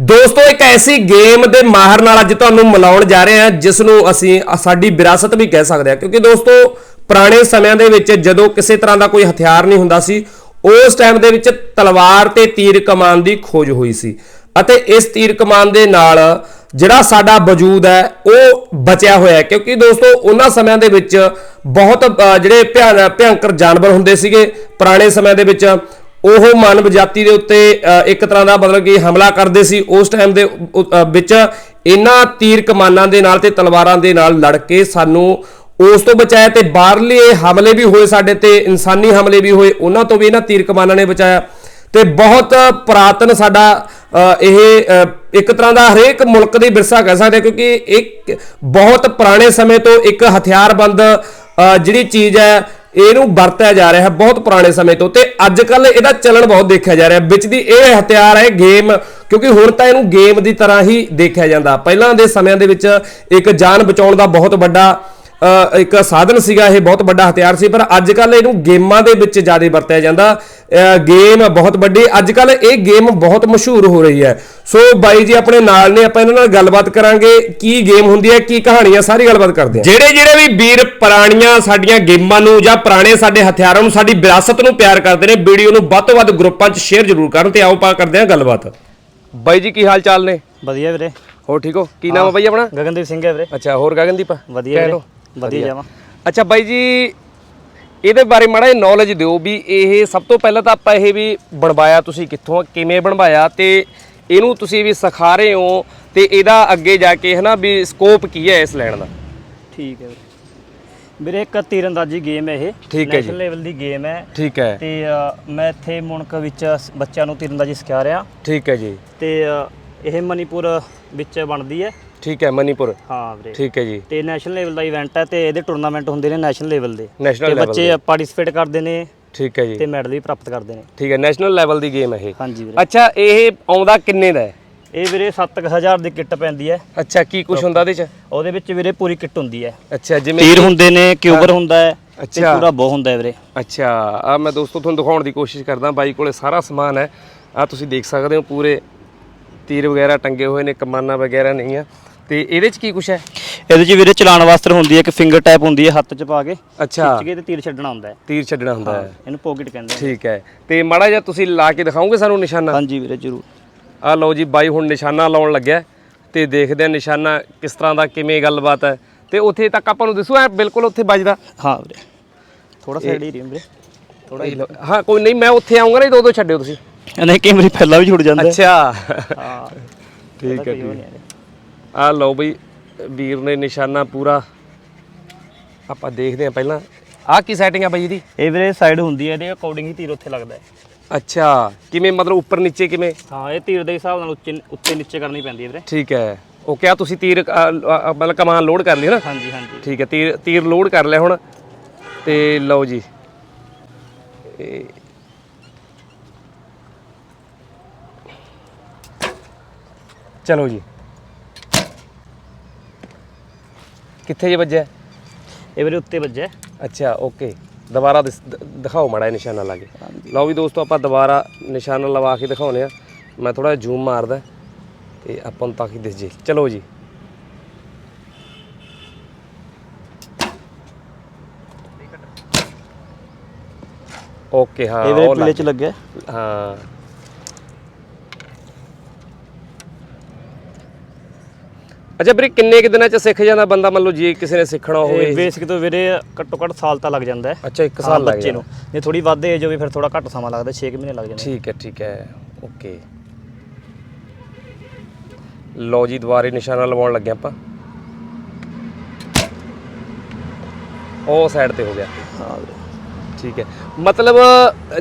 ਦੋਸਤੋ, ਇੱਕ ਐਸੀ ਗੇਮ ਦੇ ਮਾਹਰ ਨਾਲ ਅੱਜ ਤੁਹਾਨੂੰ ਮਿਲਾਉਣ ਜਾ ਰਹੇ ਹਾਂ ਜਿਸ ਨੂੰ ਅਸੀਂ ਸਾਡੀ ਵਿਰਾਸਤ ਵੀ ਕਹਿ ਸਕਦੇ ਹਾਂ। ਕਿਉਂਕਿ ਦੋਸਤੋ, ਪੁਰਾਣੇ ਸਮਿਆਂ ਦੇ ਵਿੱਚ ਜਦੋਂ ਕਿਸੇ ਤਰ੍ਹਾਂ ਦਾ ਕੋਈ ਹਥਿਆਰ ਨਹੀਂ ਹੁੰਦਾ ਸੀ, ਉਸ ਟਾਈਮ ਦੇ ਵਿੱਚ ਤਲਵਾਰ ਤੇ ਤੀਰ ਕਮਾਨ ਦੀ ਖੋਜ ਹੋਈ ਸੀ। ਅਤੇ ਇਸ ਤੀਰ ਕਮਾਨ ਦੇ ਨਾਲ ਜਿਹੜਾ ਸਾਡਾ ਵਜੂਦ ਹੈ, ਉਹ ਬਚਿਆ ਹੋਇਆ ਹੈ। ਕਿਉਂਕਿ ਦੋਸਤੋ, ਉਹਨਾਂ ਸਮਿਆਂ ਦੇ ਵਿੱਚ ਬਹੁਤ ਜਿਹੜੇ ਭਿਆਨ ਭਿਆਨਕ ਜਾਨਵਰ ਹੁੰਦੇ ਸੀਗੇ, ਪੁਰਾਣੇ ਸਮਿਆਂ ਦੇ ਵਿੱਚ ਉਹ ਮਾਨਵ ਜਾਤੀ ਦੇ ਉੱਤੇ ਇੱਕ ਤਰ੍ਹਾਂ ਦਾ ਮਤਲਬ ਕਿ ਹਮਲਾ ਕਰਦੇ ਸੀ। ਉਸ ਟਾਈਮ ਦੇ ਵਿੱਚ ਇਹਨਾਂ ਤੀਰ ਕਮਾਨਾਂ ਦੇ ਨਾਲ ਤੇ ਤਲਵਾਰਾਂ ਦੇ ਨਾਲ ਲੜ ਕੇ ਸਾਨੂੰ ਉਸ ਤੋਂ ਬਚਾਇਆ ਤੇ ਬਾਹਰਲੇ ਹਮਲੇ ਵੀ ਹੋਏ ਸਾਡੇ ਤੇ, ਇਨਸਾਨੀ ਹਮਲੇ ਵੀ ਹੋਏ, ਉਹਨਾਂ ਤੋਂ ਵੀ ਇਹਨਾਂ ਤੀਰ ਕਮਾਨਾਂ ਨੇ ਬਚਾਇਆ। ਤੇ ਬਹੁਤ ਪੁਰਾਤਨ ਸਾਡਾ ਇਹ ਇੱਕ ਤਰ੍ਹਾਂ ਦਾ ਹਰੇਕ ਮੁਲਕ ਦੀ ਵਿਰਸਾ ਕਹਿ ਸਕਦੇ ਕਿਉਂਕਿ ਇੱਕ ਬਹੁਤ ਪੁਰਾਣੇ ਸਮੇਂ ਤੋਂ ਇੱਕ ਹਥਿਆਰਬੰਦ ਜਿਹੜੀ ਚੀਜ਼ ਹੈ ਇਹਨੂੰ ਵਰਤਿਆ ਜਾ ਰਿਹਾ ਹੈ ਬਹੁਤ ਪੁਰਾਣੇ ਸਮੇਂ ਤੋਂ ਤੇ ਅੱਜ ਕੱਲ ਇਹਦਾ ਚੱਲਣ ਬਹੁਤ ਦੇਖਿਆ ਜਾ ਰਿਹਾ। ਵਿੱਚ ਦੀ ਇਹ ਹਥਿਆਰ ਹੈ ਗੇਮ, ਕਿਉਂਕਿ ਹੁਣ ਤਾਂ ਇਹਨੂੰ ਗੇਮ ਦੀ ਤਰ੍ਹਾਂ ਹੀ ਦੇਖਿਆ ਜਾਂਦਾ। ਪਹਿਲਾਂ ਦੇ ਸਮਿਆਂ ਦੇ ਵਿੱਚ ਇੱਕ ਜਾਨ ਬਚਾਉਣ ਦਾ ਬਹੁਤ ਵੱਡਾ ਇੱਕ ਸਾਧਨ ਸੀਗਾ ਇਹ ਬਹੁਤ ਵੱਡਾ ਹਥਿਆਰ ਸੀ ਪਰ ਅੱਜ ਕੱਲ ਇਹਨੂੰ ਗੇਮਾਂ ਦੇ ਵਿੱਚ ਜ਼ਿਆਦਾ ਵਰਤਿਆ ਜਾਂਦਾ। ਗੇਮ ਬਹੁਤ ਵੱਡੀ ਅੱਜ ਕੱਲ ਇਹ ਗੇਮ ਬਹੁਤ ਮਸ਼ਹੂਰ ਹੋ ਰਹੀ ਹੈ। ਸੋ ਬਾਈ ਜੀ ਆਪਣੇ ਨਾਲ ਨੇ ਆਪਾਂ ਇਹਨਾਂ ਨਾਲ ਗੱਲਬਾਤ ਕਰਾਂਗੇ ਕੀ ਗੇਮ ਹੁੰਦੀ ਹੈ ਕੀ ਕਹਾਣੀ ਹੈ ਸਾਰੀ ਗੱਲਬਾਤ ਕਰਦੇ ਹਾਂ। ਜਿਹੜੇ ਜਿਹੜੇ ਵੀ ਵੀਰ ਪੁਰਾਣੀਆਂ ਸਾਡੀਆਂ ਗੇਮਾਂ ਨੂੰ ਜਾਂ ਪੁਰਾਣੇ ਸਾਡੇ ਹਥਿਆਰਾਂ ਨੂੰ ਸਾਡੀ ਵਿਰਾਸਤ ਨੂੰ ਪਿਆਰ ਕਰਦੇ ਨੇ ਵੀਡੀਓ ਨੂੰ ਵੱਧ ਤੋਂ ਵੱਧ ਗਰੁੱਪਾਂ 'ਚ ਸ਼ੇਅਰ ਜ਼ਰੂਰ ਕਰਨ ਤੇ ਆਓ ਆਪਾਂ ਕਰਦੇ ਹਾਂ ਗੱਲਬਾਤ। ਬਾਈ ਜੀ ਕੀ ਹਾਲ ਚਾਲ ਨੇ? ਵਧੀਆ ਵੀਰੇ। ਹੋਰ ਠੀਕ ਹੋ? ਕੀ ਨਾਮ ਹੈ ਬਾਈ ਆਪਣਾ? ਗਗਨਦੀਪ ਸਿੰਘ ਹੈ ਵੀਰੇ। ਅੱਛਾ ਹੋਰ ਗਗਨਦੀਪ? ਵਧੀਆ ਵੀਰੇ। ਵਧੀਆ ਜਾਵਾ। ਅੱਛਾ ਬਾਈ ਜੀ ਇਹਦੇ ਬਾਰੇ ਮਾੜਾ ਜਿਹਾ ਨੌਲੇਜ ਦਿਓ ਵੀ ਇਹ ਸਭ ਤੋਂ ਪਹਿਲਾਂ ਤਾਂ ਆਪਾਂ ਇਹ ਵੀ ਬਣਵਾਇਆ ਤੁਸੀਂ ਕਿੱਥੋਂ ਕਿਵੇਂ ਬਣਵਾਇਆ ਤੇ ਇਹਨੂੰ ਤੁਸੀਂ ਵੀ ਸਿਖਾ ਰਹੇ ਹੋ ਤੇ ਇਹਦਾ ਅੱਗੇ ਜਾ ਕੇ ਹਨਾ ਵੀ ਸਕੋਪ ਕੀ ਹੈ ਇਸ ਲੈਣ ਦਾ? ਠੀਕ ਹੈ ਵੀਰੇ। ਇੱਕ ਤੀਰੰਦਾਜ਼ੀ ਗੇਮ ਹੈ ਇਹ। ਠੀਕ ਹੈ ਜੀ। ਨੈਸ਼ਨਲ ਲੈਵਲ ਦੀ ਗੇਮ ਹੈ। ਠੀਕ ਹੈ। ਤੇ ਮੈਂ ਇੱਥੇ ਮੁਣਕ ਵਿੱਚ ਬੱਚਿਆਂ ਨੂੰ ਤੀਰੰਦਾਜ਼ੀ ਸਿਖਾ ਰਿਹਾ। ਠੀਕ ਹੈ ਜੀ। ਤੇ ਇਹ ਮਨੀਪੁਰ ਵਿੱਚ ਬਣਦੀ ਹੈ। ਠੀਕ ਹੈ ਮਨੀਪੁਰ। ਹਾਂ ਵੀਰੇ। ਠੀਕ ਹੈ ਜੀ। ਤੇ ਨੈਸ਼ਨਲ ਲੈਵਲ ਦਾ ਇਵੈਂਟ ਹੈ ਤੇ ਇਹਦੇ ਟੂਰਨਾਮੈਂਟ ਹੁੰਦੇ ਨੇ ਨੈਸ਼ਨਲ ਲੈਵਲ ਦੇ। ਤੇ ਬੱਚੇ ਪਾਰਟਿਸਿਪੇਟ ਕਰਦੇ ਨੇ ਠੀਕ ਹੈ ਜੀ। ਤੇ ਮੈਡਲ ਵੀ ਪ੍ਰਾਪਤ ਕਰਦੇ ਨੇ। ਠੀਕ ਹੈ ਨੈਸ਼ਨਲ ਲੈਵਲ ਦੀ ਗੇਮ ਹੈ ਇਹ। ਹਾਂਜੀ ਵੀਰੇ। ਅੱਛਾ ਇਹ ਆਉਂਦਾ ਕਿੰਨੇ ਦਾ ਹੈ? ਇਹ ਵੀਰੇ 7000 ਦੀ ਕਿੱਟ ਪੈਂਦੀ ਹੈ। ਅੱਛਾ ਕੀ ਕੁਝ ਹੁੰਦਾ ਇਹਦੇ ਚ? ਉਹਦੇ ਵਿੱਚ ਵੀਰੇ ਪੂਰੀ ਕਿੱਟ ਹੁੰਦੀ ਹੈ। ਅੱਛਾ ਜਿਵੇਂ ਤੀਰ ਹੁੰਦੇ ਨੇ ਕਿਊਬਰ ਹੁੰਦਾ ਹੈ ਤੇ ਅੱਛਾ। ਪੂਰਾ ਬੋ ਹੁੰਦਾ ਹੈ ਵੀਰੇ। ਅੱਛਾ ਆ ਮੈਂ ਦੋਸਤੋ ਤੁਹਾਨੂੰ ਦਿਖਾਉਣ ਦੀ ਕੋਸ਼ਿਸ਼ ਕਰਦਾ ਬਾਈ ਕੋਲੇ ਸਾਰਾ ਸਮਾਨ ਹੈ। ਆ ਤੁਸੀਂ ਦੇਖ ਸਕਦੇ ਹੋ ਪੂਰੇ ਤੀਰ ਵਗੈਰਾ ਟੰਗੇ ਹੋਏ ਨੇ ਕਮਾਨਾਂ ਵਗੈਰਾ ਨਹੀਂ ਆ। ਤੇ ਇਹਦੇ ਚ ਕੀ ਕੁਛ ਹੈ? ਇਹਦੇ 'ਚ ਵੀਰੇ ਚਲਾਣ ਵਾਸਤੇ ਹੁੰਦੀ ਹੈ ਇੱਕ ਫਿੰਗਰ ਟੈਪ ਹੁੰਦੀ ਹੈ ਹੱਥ 'ਚ ਪਾ ਕੇ। ਅੱਛਾ। ਖਿੱਚ ਕੇ ਤੇ ਤੀਰ ਛੱਡਣਾ ਹੁੰਦਾ ਹੈ। ਤੀਰ ਛੱਡਣਾ ਹੁੰਦਾ ਹੈ ਇਹਨੂੰ ਪੋਕਟ ਕਹਿੰਦੇ ਨੇ ਠੀਕ ਹੈ। ਤੇ ਮਾੜਾ ਜਿਹਾ ਤੁਸੀਂ ਲਾ ਕੇ ਦਿਖਾਓਗੇ ਸਾਨੂੰ ਨਿਸ਼ਾਨਾ? ਹਾਂਜੀ ਵੀਰੇ ਜ਼ਰੂਰ। ਆ ਲਓ ਜੀ ਬਾਈ ਹੁਣ ਨਿਸ਼ਾਨਾ ਲਾਉਣ ਲੱਗਿਆ ਹੈ ਤੇ ਦੇਖਦੇ ਆ ਨਿਸ਼ਾਨਾ ਕਿਸ ਤਰ੍ਹਾਂ ਦਾ ਕਿਵੇਂ ਗੱਲਬਾਤ ਹੈ। ਤੇ ਉੱਥੇ ਤੱਕ ਆਪਾਂ ਨੂੰ ਦਿਸੂ ਐ ਬਿਲਕੁਲ ਉੱਥੇ ਵੱਜਦਾ। ਹਾਂ ਵੀਰੇ। ਥੋੜਾ ਸਾਈਡ ਹੀ ਰਹੀ ਵੀਰੇ। ਥੋੜਾ ਹਾਂ ਕੋਈ ਨਹੀਂ ਮੈਂ ਉੱਥੇ ਆਉਂਗਾ ਨਾ ਦੋ ਦੋ ਛੱਡਿਓ ਤੁਸੀਂ। ਨਹੀਂ ਕਈ ਵਾਰੀ ਫੈਲਾ ਵੀ ਛੁੱਟ ਜਾਂਦਾ ਹੈ। ਅੱਛਾ। ਹਾਂ। ਠੀਕ ਹੈ ਠੀਕ ਹੈ ਹੈ ਆ ਲਓ ਬਈ ਵੀਰ ਨੇ ਨਿਸ਼ਾਨਾ ਪੂਰਾ। ਆਪਾਂ ਦੇਖਦੇ ਆ ਪਹਿਲਾਂ। ਆ ਕੀ ਸੈਟਿੰਗ ਆ ਬਾਈ ਇਹਦੀ? ਇਹ ਵੀਰੇ ਸਾਈਡ ਹੁੰਦੀ ਹੈ ਇਹਦੇ ਅਕੋਰਡਿੰਗ ਹੀ ਤੀਰ ਉੱਥੇ ਲੱਗਦਾ ਹੈ। ਅੱਛਾ ਕਿਵੇਂ ਮਤਲਬ ਉੱਪਰ ਨੀਚੇ ਕਿਵੇਂ? ਹਾਂ ਇਹ ਤੀਰ ਦੇ ਹਿਸਾਬ ਨਾਲ ਉੱਚੇ ਉੱਤੇ ਨੀਚੇ ਕਰਨੀ ਪੈਂਦੀ ਹੈ ਵੀਰੇ। ਠੀਕ ਹੈ। ਉਹ ਕਿਹਾ ਤੁਸੀਂ ਤੀਰ ਅ, ਅ, ਮਤਲਬ ਕਮਾਨ ਲੋਡ ਕਰ ਲਈ ਨਾ? ਹਾਂਜੀ ਹਾਂਜੀ। ਠੀਕ ਹੈ ਤੀਰ ਤੀਰ ਲੋਡ ਕਰ ਲਿਆ ਹੁਣ। ਤੇ ਲਓ ਜੀ। ਇਹ ਚਲੋ ਜੀ। ਕਿੱਥੇ ਜੇ ਵੱਜਿਆ? ਇਹ ਵੀਰੇ ਉੱਤੇ ਵੱਜਿਆ। ਅੱਛਾ ਓਕੇ ਦੁਬਾਰਾ ਦਿਖਾਓ ਮਾੜਾ ਨਿਸ਼ਾਨਾ ਲਾ ਕੇ। ਲਓ ਵੀ ਦੋਸਤੋ ਆਪਾਂ ਦੁਬਾਰਾ ਨਿਸ਼ਾਨਾ ਲਵਾ ਕੇ ਦਿਖਾਉਨੇ ਆ ਮੈਂ ਥੋੜਾ ਜ਼ੂਮ ਮਾਰਦਾ ਤੇ ਆਪਾਂ ਨੂੰ ਤਾਂ ਕਿ ਦਿਸ ਜੇ। ਚਲੋ ਜੀ। ਓਕੇ ਹਾਂ ਇਹ ਵੀਰੇ ਪੀਲੇ 'ਚ ਲੱਗਿਆ। ਹੈ। ਅੱਛਾ ਵੀਰੇ ਕਿੰਨੇ ਕਿ ਦਿਨਾਂ ਚ ਸਿੱਖ ਜਾਂਦਾ ਬੰਦਾ? ਮੰਨ ਲਓ ਜੇ ਕਿਸੇ ਨੇ ਸਿੱਖਣਾ ਹੋਵੇ। ਬੇਸਿਕ ਤੋਂ ਵੀਰੇ ਘੱਟੋ ਘੱਟ ਸਾਲ ਤਾਂ ਲੱਗ ਜਾਂਦਾ ਹੈ। ਅੱਛਾ 1 ਹਾਂ, ਸਾਲ ਲੱਗ ਬੱਚੇ ਜਾਂਦਾ। ਨੂੰ। ਜੇ ਥੋੜੀ ਵੱਧ ਏਜ ਹੋਵੇ ਫਿਰ ਥੋੜਾ ਘੱਟ ਸਮਾਂ ਲੱਗਦਾ 6 ਮਹੀਨੇ ਲੱਗ ਜਾਂਦੇ। ਠੀਕ ਹੈ ਠੀਕ ਹੈ। ਓਕੇ। ਲਓ ਜੀ ਦੁਬਾਰੇ ਨਿਸ਼ਾਨਾ ਲਵਾਉਣ ਲੱਗੇ ਆਪਾਂ। ਉਹ ਸਾਈਡ ਤੇ ਹੋ ਗਿਆ। ਹਾਂ ਠੀਕ ਹੈ। ਮਤਲਬ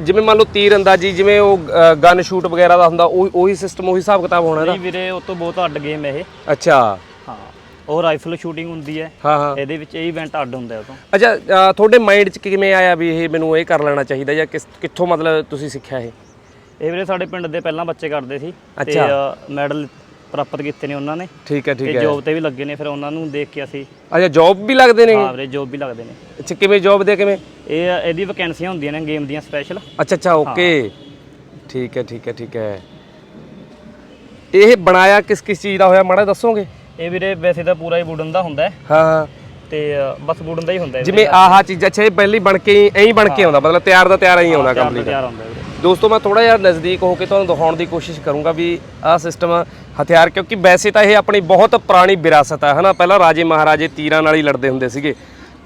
ਜਿਵੇਂ ਮੰਨ ਲਓ ਤੀਰ ਅੰਦਾਜ਼ੀ ਜਿਵੇਂ ਉਹ ਗਨ ਸ਼ੂਟ ਵਗੈਰਾ ਦਾ ਹੁੰਦਾ ਉਹ ਉਹੀ ਸਿਸਟਮ ਉਹੀ ਹਿਸਾਬ ਕਿਤਾਬ ਹੋਣਾ ਇਹਦਾ? ਨਹੀਂ ਵੀਰੇ ਉਹ ਤੋਂ ਬਹੁਤ ਅੱਡ ਗੇਮ ਹੈ ਇਹ। ਅੱਛਾ। ਹਾਂ ਉਹ ਰਾਈਫਲ ਸ਼ੂਟਿੰਗ ਹੁੰਦੀ ਹੈ। ਹਾਂ ਹਾਂ। ਇਹਦੇ ਵਿੱਚ ਇਹ ਇਵੈਂਟ ਅੱਡ ਹੁੰਦਾ ਹੈ ਉਹ ਤੋਂ ਅੱਛਾ ਅ, ਤੁਹਾਡੇ ਮਾਈਂਡ 'ਚ ਕਿਵੇਂ ਆਇਆ ਵੀ ਇਹ ਮੈਨੂੰ ਇਹ ਕਰ ਲੈਣਾ ਚਾਹੀਦਾ ਜਾਂ ਕਿਸ ਕਿੱਥੋਂ ਮਤਲਬ ਤੁਸੀਂ ਸਿੱਖਿਆ ਇਹ? ਇਹ ਵੀਰੇ ਸਾਡੇ ਪਿੰਡ ਦੇ ਪਹਿਲਾਂ ਬੱਚੇ ਕਰਦੇ ਸੀ। ਤੇ ਅੱਛਾ। ਮੈਡਲ ਪ੍ਰਾਪਤ ਕੀਤੇ ਨੇ ਉਹਨਾਂ ਨੇ। ਠੀਕ ਹੈ ਤੇ ਠੀਕ ਹੈ। ਜੋਬ ਤੇ ਵੀ ਲੱਗੇ ਨੇ ਫਿਰ ਉਹਨਾਂ ਨੂੰ ਦੇਖ ਕੇ ਅਸੀਂ ਅੱਛਾ ਜੌਬ ਵੀ ਲੱਗਦੇ ਨੇ? ਹਾਂ ਵੀਰੇ ਜੋਬ ਵੀ ਲੱਗਦੇ ਨੇ। ਅੱਛਾ ਕਿਵੇਂ ਜੌਬ ਦੇ ਕਿਵੇਂ? ਇਹ ਇਹਦੀ ਵੈਕੈਂਸੀਆਂ ਹੁੰਦੀਆਂ ਨੇ ਗੇਮ ਦੀਆਂ ਸਪੈਸ਼ਲ ਅੱਛਾ ਅੱਛਾ ਓਕੇ ਠੀਕ ਹੈ ਠੀਕ ਹੈ ਠੀਕ ਹੈ। ਇਹ ਬਣਾਇਆ ਕਿਸ ਕਿਸ ਚੀਜ਼ ਦਾ ਹੋਇਆ? ਮਾੜਾ ਦੱਸੋਗੇ? ਇਹ ਵੀਰੇ ਵੈਸੇ ਤਾਂ ਪੂਰਾ ਹੀ ਵੁਡਨ ਦਾ ਹੁੰਦਾ ਹੈ। ਹਾਂ ਹਾਂ। ਤੇ ਅ, ਬਸ ਵੁਡਨ ਦਾ ਹੀ ਹੁੰਦਾ ਹੈ ਜਿਵੇਂ ਆਹ ਚੀਜ਼ ਅੱਛਾ ਇਹ ਪਹਿਲੀ ਬਣ ਕੇ ਐਂ ਹੀ ਬਣ ਕੇ ਆਉਂਦਾ ਮਤਲਬ ਤਿਆਰ ਦਾ ਤਿਆਰ ਐਂ ਹੀ ਆਉਂਦਾ ਕੰਪਲੀਟ ਤਿਆਰ ਹੁੰਦਾ ਵੀਰੇ। ਦੋਸਤੋ ਮੈਂ ਥੋੜਾ ਜਿਹਾ ਨਜ਼ਦੀਕ ਹੋ ਕੇ ਤੁਹਾਨੂੰ ਦਿਖਾਉਣ ਦੀ ਕੋਸ਼ਿਸ਼ ਕਰੂੰਗਾ ਵੀ ਆਹ ਸਿਸਟਮ ਹਥਿਆਰ ਕਿਉਂਕਿ ਵੈਸੇ ਤਾਂ ਇਹ ਆਪਣੀ ਬਹੁਤ ਪੁਰਾਣੀ ਵਿਰਾਸਤ ਹੈ ਹਨਾ? ਪਹਿਲਾਂ ਰਾਜੇ ਮਹਾਰਾਜੇ ਤੀਰਾਂ ਨਾਲ ਹੀ ਲੜਦੇ ਹੁੰਦੇ ਸੀਗੇ।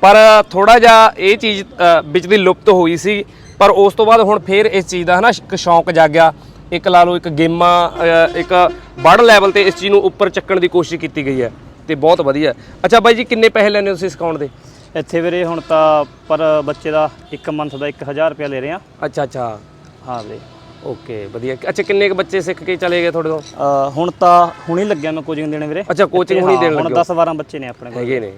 ਪਰ ਥੋੜਾ ਜਿਹਾ ਇਹ ਚੀਜ਼ ਅ, ਵਿੱਚ ਦੀ ਲੁਪਤ ਹੋਈ ਸੀ ਪਰ ਉਸ ਤੋਂ ਬਾਅਦ ਹੁਣ ਫੇਰ ਇਸ ਚੀਜ਼ ਦਾ ਹਨਾ ਇੱਕ ਸ਼ੌਂਕ ਜਾਗਿਆ। ਇੱਕ ਲਾ ਲਓ ਇੱਕ ਗੇਮਾਂ ਇੱਕ ਬੜ ਲੈਵਲ ਤੇ ਇਸ ਚੀਜ਼ ਨੂੰ ਉੱਪਰ ਚੱਕਣ ਦੀ ਕੋਸ਼ਿਸ਼ ਕੀਤੀ ਗਈ ਹੈ ਤੇ ਬਹੁਤ ਵਧੀਆ। ਅੱਛਾ ਬਾਈ ਜੀ ਕਿੰਨੇ ਪੈਸੇ ਲੈਣੇ ਹੋ ਤੁਸੀਂ ਸਿਖਾਉਣ ਦੇ? ਇੱਥੇ ਵੀਰੇ ਹੁਣ ਤਾਂ ਪਰ ਬੱਚੇ ਦਾ 1 ਮੰਥ ਦਾ 1000 ਰੁਪਏ ਲੈ ਰਹੇ ਆ ਅੱਛਾ ਅੱਛਾ। ਹਾਂ ਵੀਰੇ। ਓਕੇ ਵਧੀਆ। ਅੱਛਾ ਕਿੰਨੇ ਕੁ ਬੱਚੇ ਸਿੱਖ ਕੇ ਚਲੇ ਗਏ ਤੁਹਾਡੇ ਤੋਂ? ਹੁਣ ਤਾਂ ਹੁਣੀ ਲੱਗਿਆ ਮੈਂ ਕੋਚਿੰਗ ਦੇਣ ਵੀਰੇ। ਅੱਛਾ ਕੋਚਿੰਗ ਹੁਣੀ ਦੇਣ ਹੁਣ ਲੱਗੇ 10 12 ਬੱਚੇ ਨੇ ਆਪਣੇ ਕੋਲ। ਹੈਗੇ ਨੇ।